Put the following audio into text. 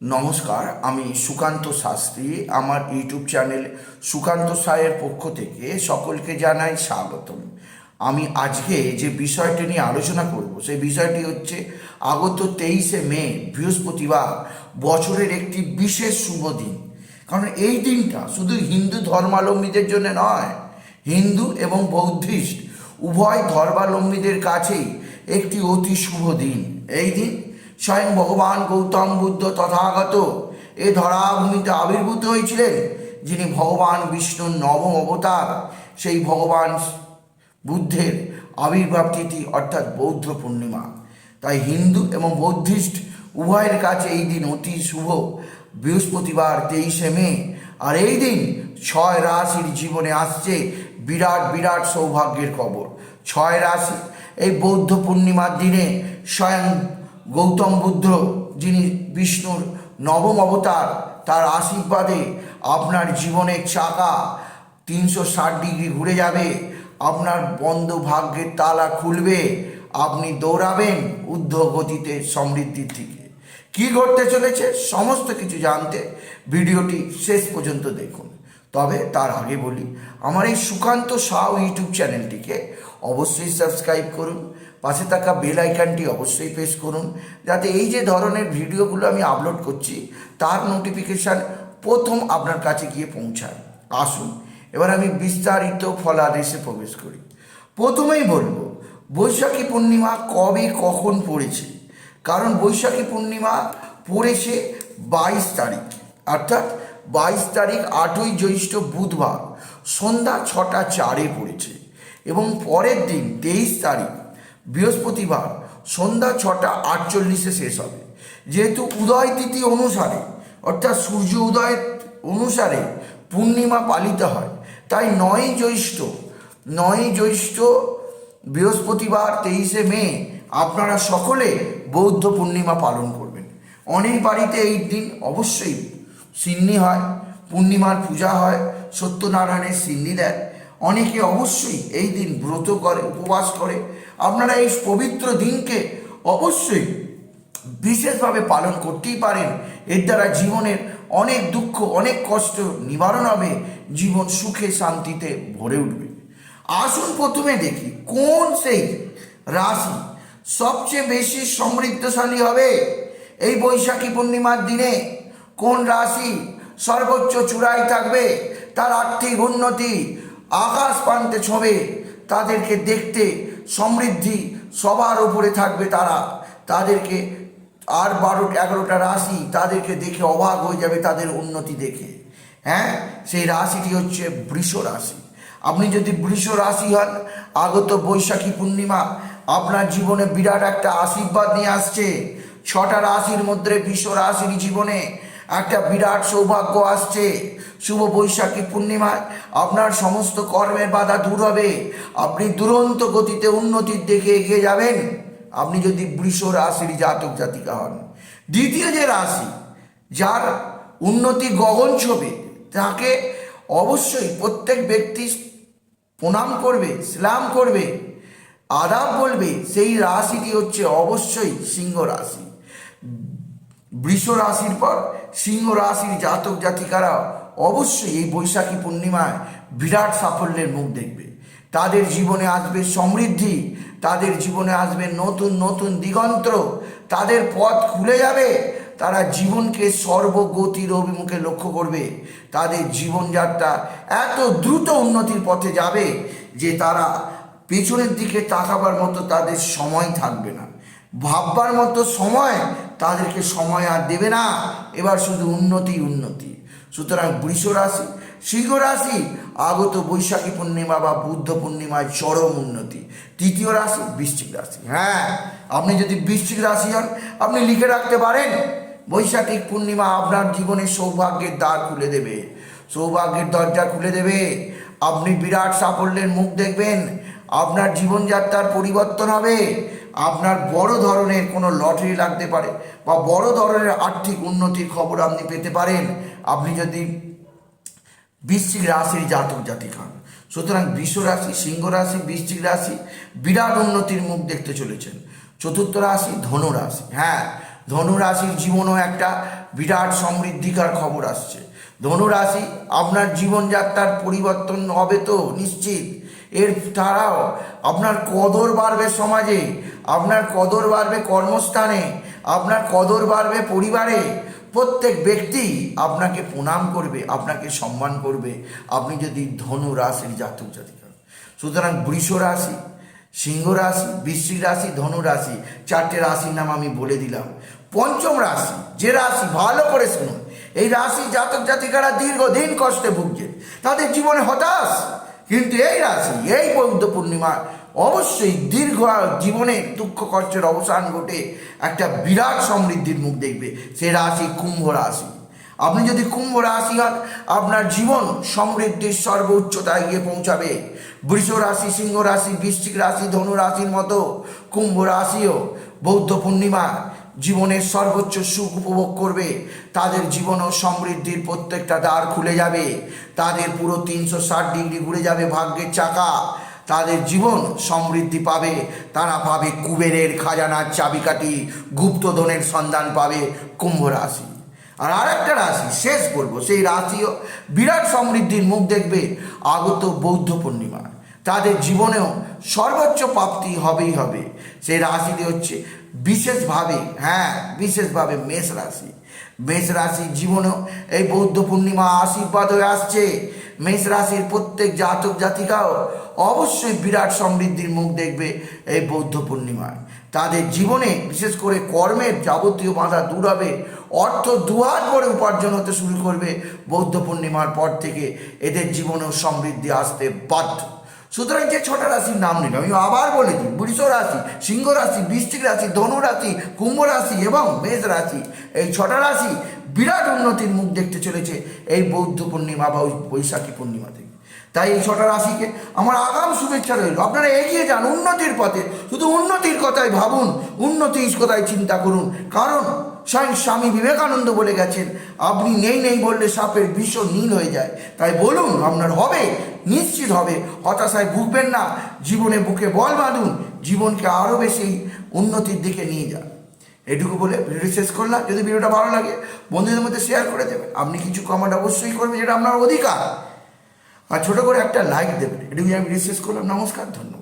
নমস্কার, আমি সুকান্ত শাস্ত্রী। আমার ইউটিউব চ্যানেল সুকান্ত সায়ের পক্ষ থেকে সকলকে জানাই স্বাগতম। আমি আজকে যে বিষয়টি নিয়ে আলোচনা করব, সেই বিষয়টি হচ্ছে আগত তেইশে মে, বৃহস্পতিবার, বছরের একটি বিশেষ শুভ দিন। কারণ এই দিনটা শুধু হিন্দু ধর্মাবলম্বীদের জন্য নয়, হিন্দু এবং বৌদ্ধিস্ট, উভয় ধর্মাবলম্বীদের কাছেই একটি অতি শুভ দিন। এই দিন স্বয়ং ভগবান গৌতম বুদ্ধ তথাগত। এ ধরাভূমিতে আবির্ভূত হয়েছিলেন যিনি ভগবান বিষ্ণুর নবম অবতার। সেই ভগবান বুদ্ধের আবির্ভাব তিথি অর্থাৎ বৌদ্ধ পূর্ণিমা। তাই হিন্দু এবং বৌদ্ধিস্ট উভয়ের কাছে এই দিন অতি শুভ। বৃহস্পতিবার তেইশে মে, আর এই দিন ছয় রাশির জীবনে আসছে বিরাট বিরাট সৌভাগ্যের খবর। ছয় রাশি, এই বৌদ্ধ পূর্ণিমার দিনে স্বয়ং গৌতম বুদ্ধ যিনি বিষ্ণুর নবম অবতার, তার আশীর্বাদে আপনার জীবনের চাকা তিনশো ষাট ডিগ্রি ঘুরে যাবে, আপনার বন্ধ ভাগ্যের তালা খুলবে, আপনি দৌড়াবেন ঊর্ধ্ব গতিতে সমৃদ্ধির দিকে। কি ঘটতে চলেছে? সমস্ত কিছু জানতে ভিডিওটি শেষ পর্যন্ত দেখুন। তবে তার আগে বলি, আমার এই সুকান্ত সাউ ইউটিউব চ্যানেলটিকে অবশ্যই সাবস্ক্রাইব করুন পাশে থাকা বেল আইকনটি অবশ্যই প্রেস করুন। যাতে এই যে ধরনের ভিডিওগুলো আমি আপলোড করছি, তার নোটিফিকেশান প্রথম আপনার কাছে গিয়ে পৌঁছায়। আসুন, এবার আমি বিস্তারিত ফলাদেশে প্রবেশ করি। প্রথমেই বলব, বৈশাখী পূর্ণিমা কবে কখন পড়েছে? কারণ বৈশাখী পূর্ণিমা পড়েছে বাইশ তারিখ, অর্থাৎ বাইশ তারিখ আটই জ্যৈষ্ঠ বুধবার, সন্ধ্যা ছটা চারে পড়েছে। এবং পরের দিন তেইশ তারিখ বৃহস্পতিবার সন্ধ্যা ছটা আটচল্লিশে শেষ হবে। যেহেতু উদয় তিথি অনুসারে, অর্থাৎ সূর্য উদয় অনুসারে পূর্ণিমা পালিত হয়, তাই নয় জ্যৈষ্ঠ নয় জ্যৈষ্ঠ বৃহস্পতিবার তেইশে মে আপনারা সকলে বৌদ্ধ পূর্ণিমা পালন করবেন। অনেক বাড়িতে এই দিন অবশ্যই সিন্নি হয়, পূর্ণিমার পূজা হয়, সত্যনারায়ণের সিন্নি দেয়। অনেকে অবশ্যই এই দিন ব্রত করে, উপবাস করে। আপনারা এই পবিত্র দিনকে অবশ্যই বিশেষভাবে পালন করতেই পারেন। এর দ্বারা জীবনের অনেক দুঃখ, অনেক কষ্ট নিবারণ হবে। জীবন সুখে, শান্তিতে ভরে উঠবে। আসুন প্রথমে দেখি, কোন সেই রাশি সবচেয়ে বেশি সমৃদ্ধশালী হবে? এই বৈশাখী পূর্ণিমার দিনে কোন রাশি সর্বোচ্চ চূড়ায় থাকবে? তার আর্থিক উন্নতি আকাশ প্রান্তে ছবে, তাদেরকে দেখতে সমৃদ্ধি সবার উপরে থাকবে তারা। তাদেরকে আর বারো, এগারোটা রাশি তাদেরকে দেখে অবাক হয়ে যাবে তাদের উন্নতি দেখে। হ্যাঁ? সেই রাশিটি হচ্ছে বৃষ রাশি। আপনি যদি বৃষ রাশি হন, আগত বৈশাখী পূর্ণিমা আপনার জীবনে বিরাট একটা আশীর্বাদ নিয়ে আসছে। ছটা রাশির মধ্যে বৃষ রাশির জীবনে একটা বিরাট সৌভাগ্য আসছে। শুভ বৈশাখী পূর্ণিমায় আপনার সমস্ত কর্মের বাধা দূর হবে। আপনি দুরন্ত গতিতে উন্নতির দিকে এগিয়ে যাবেন। আপনি যদি বৃষ রাশির জাতক জাতিকা হন। দ্বিতীয় যে রাশি, যার উন্নতি গগন ছবে, তাকে অবশ্যই প্রত্যেক ব্যক্তি প্রণাম করবে, স্লাম করবে। আদাব বলবে, সেই রাশিটি হচ্ছে অবশ্যই সিংহ রাশি। বৃষ রাশির পর সিংহ রাশির জাতক জাতিকারা অবশ্যই এই বৈশাখী পূর্ণিমায় বিরাট সাফল্যের মুখ দেখবে। তাদের জীবনে আসবে সমৃদ্ধি, তাদের জীবনে আসবে নতুন নতুন দিগন্ত, তাদের পথ খুলে যাবে, তারা জীবনকে সর্বগতির অভিমুখে লক্ষ্য করবে। তাদের জীবনযাত্রা এত দ্রুত উন্নতির পথে যাবে যে তারা পেছনের দিকে তাকাবার মতো তাদের সময় থাকবে না। ভাববার মতো সময় তাদেরকে সময় আর দেবে না। এবার শুধু উন্নতি উন্নতি। সুতরাং বৃষ রাশি, সিংহ রাশি, আগত বৈশাখী পূর্ণিমা বা বুদ্ধ পূর্ণিমায় চরম উন্নতি। তৃতীয় রাশি, বৃশ্চিক রাশি। হ্যাঁ আপনি যদি বৃশ্চিক রাশি হন, আপনি লিখে রাখতে পারেন বৈশাখী পূর্ণিমা আপনার জীবনে সৌভাগ্যের দ্বার খুলে দেবে। সৌভাগ্যের দরজা খুলে দেবে। আপনি বিরাট সাফল্যের মুখ দেখবেন। আপনার জীবনযাত্রার পরিবর্তন হবে। আপনার বড় ধরনের কোনো লটারি লাগতে পারে বা বড় ধরনের আর্থিক উন্নতির খবর আপনি পেতে পারেন। আপনি যদি বৃশ্চিক রাশির জাতক জাতিক হন। সুতরাং বৃষ রাশি, সিংহ রাশি, বৃশ্চিক রাশি বিরাট উন্নতির মুখ দেখতে চলেছেন। চতুর্থ রাশি ধনু রাশি। হ্যাঁ ধনুরাশির জীবনও একটা বিরাট সমৃদ্ধিকার খবর আসছে। ধনুরাশি আপনার জীবনযাত্রার পরিবর্তন হবে তো, নিশ্চিত। এর ছাড়াও আপনার কদর বাড়বে সমাজে, আপনার কদর বাড়বে কর্মস্থানে, আপনার কদর বাড়বে পরিবারে। প্রত্যেক ব্যক্তি আপনাকে প্রণাম করবে, আপনাকে সম্মান করবে। আপনি যদি ধনু রাশির জাতক জাতিকা সুতরাং বৃষ রাশি, সিংহ রাশি, বৃশ্চিক রাশি, ধনু রাশি, চারটে রাশির নাম আমি বলে দিলাম। পঞ্চম রাশি, যে রাশি ভালো করে শুনুন। এই রাশি জাতক জাতিকারা দীর্ঘদিন কষ্টে ভুগছে তাদের জীবনে হতাশ কিন্তু এই রাশি, এই বৌদ্ধ পূর্ণিমা অবশ্যই দীর্ঘ জীবনে দুঃখ কষ্টের অবসান ঘটে একটা বিরাট সমৃদ্ধির মুখ দেখবে, সে রাশি কুম্ভ রাশি। আপনি যদি কুম্ভ রাশি হন, আপনার জীবন সমৃদ্ধির সর্বোচ্চতায় গিয়ে পৌঁছাবে। বৃষ রাশি, সিংহ রাশি, বৃশ্চিক রাশি, ধনু রাশির মতো কুম্ভ রাশিও বৌদ্ধ পূর্ণিমা জীবনের সর্বোচ্চ সুখ উপভোগ করবে। তাদের জীবনও সমৃদ্ধির প্রত্যেকটা দ্বার খুলে যাবে। তাদের পুরো তিনশো ষাট ডিগ্রি ঘুরে যাবে ভাগ্যের চাকা। তাদের জীবন সমৃদ্ধি পাবে। তারা পাবে কুবেরের খাজানার চাবিকাঠি, গুপ্তধনের সন্ধান পাবে কুম্ভ রাশি। আর আরেকটা রাশি, শেষ করব সেই রাশিও বিরাট সমৃদ্ধির মুখ দেখবে আগত বৌদ্ধ পূর্ণিমা। তাদের জীবনেও সর্বোচ্চ প্রাপ্তি হবেই হবে। সেই রাশিটি হচ্ছে বিশেষভাবে হ্যাঁ বিশেষভাবে মেষ রাশি। মেষ রাশির জীবনেও এই বৌদ্ধ পূর্ণিমা আশীর্বাদ হয়ে আসছে। মেষ রাশির প্রত্যেক জাতক জাতিকাও অবশ্যই বিরাট সমৃদ্ধির মুখ দেখবে এই বৌদ্ধ পূর্ণিমায়। তাদের জীবনে, বিশেষ করে কর্মের যাবতীয় বাধা দূর হবে, অর্থ দুহাত করে উপার্জন হতে শুরু করবে বৌদ্ধ পূর্ণিমার পর থেকে। এদের জীবনেও সমৃদ্ধি আসতে বাধ্য। সুতরাং যে ছটা রাশির নাম নিল আমি আবার বলে দিই, বৃষ রাশি, সিংহ রাশি বৃষ্টিক রাশি, ধনু রাশি, কুম্ভ রাশি এবং মেষ রাশি, এই ছটা রাশি বিরাট উন্নতির মুখ দেখতে চলেছে এই বৌদ্ধ পূর্ণিমা বা বৈশাখী পূর্ণিমা থেকে। তাই এই ছটা রাশিকে আমার আগাম শুভেচ্ছা রইল। আপনারা এগিয়ে যান উন্নতির পথে। শুধু উন্নতির কথাই ভাবুন উন্নতির কথাই চিন্তা করুন। কারণ স্বয়ং স্বামী বিবেকানন্দ বলে গেছেন, আপনি নেই নেই বললে সাপের বিষ নীল হয়ে যায়। তাই বলুন, আপনার হবে, নিশ্চিত হবে। হতাশায় ভুগবেন না, জীবনে বুকে বল বাঁধুন, জীবনকে আরও বেশি উন্নতির দিকে নিয়ে যান। এটুকু বলে ভিডিও শেষ করলাম। যদি ভিডিওটা ভালো লাগে, বন্ধুদের মধ্যে শেয়ার করে দেবেন। আপনি কিছু কমেন্ট অবশ্যই করবেন, যেটা আপনার অধিকার। আর ছোটো করে একটা লাইক দেবেন। এটুকু আমি রিসেস করলাম নমস্কার ধন্যবাদ।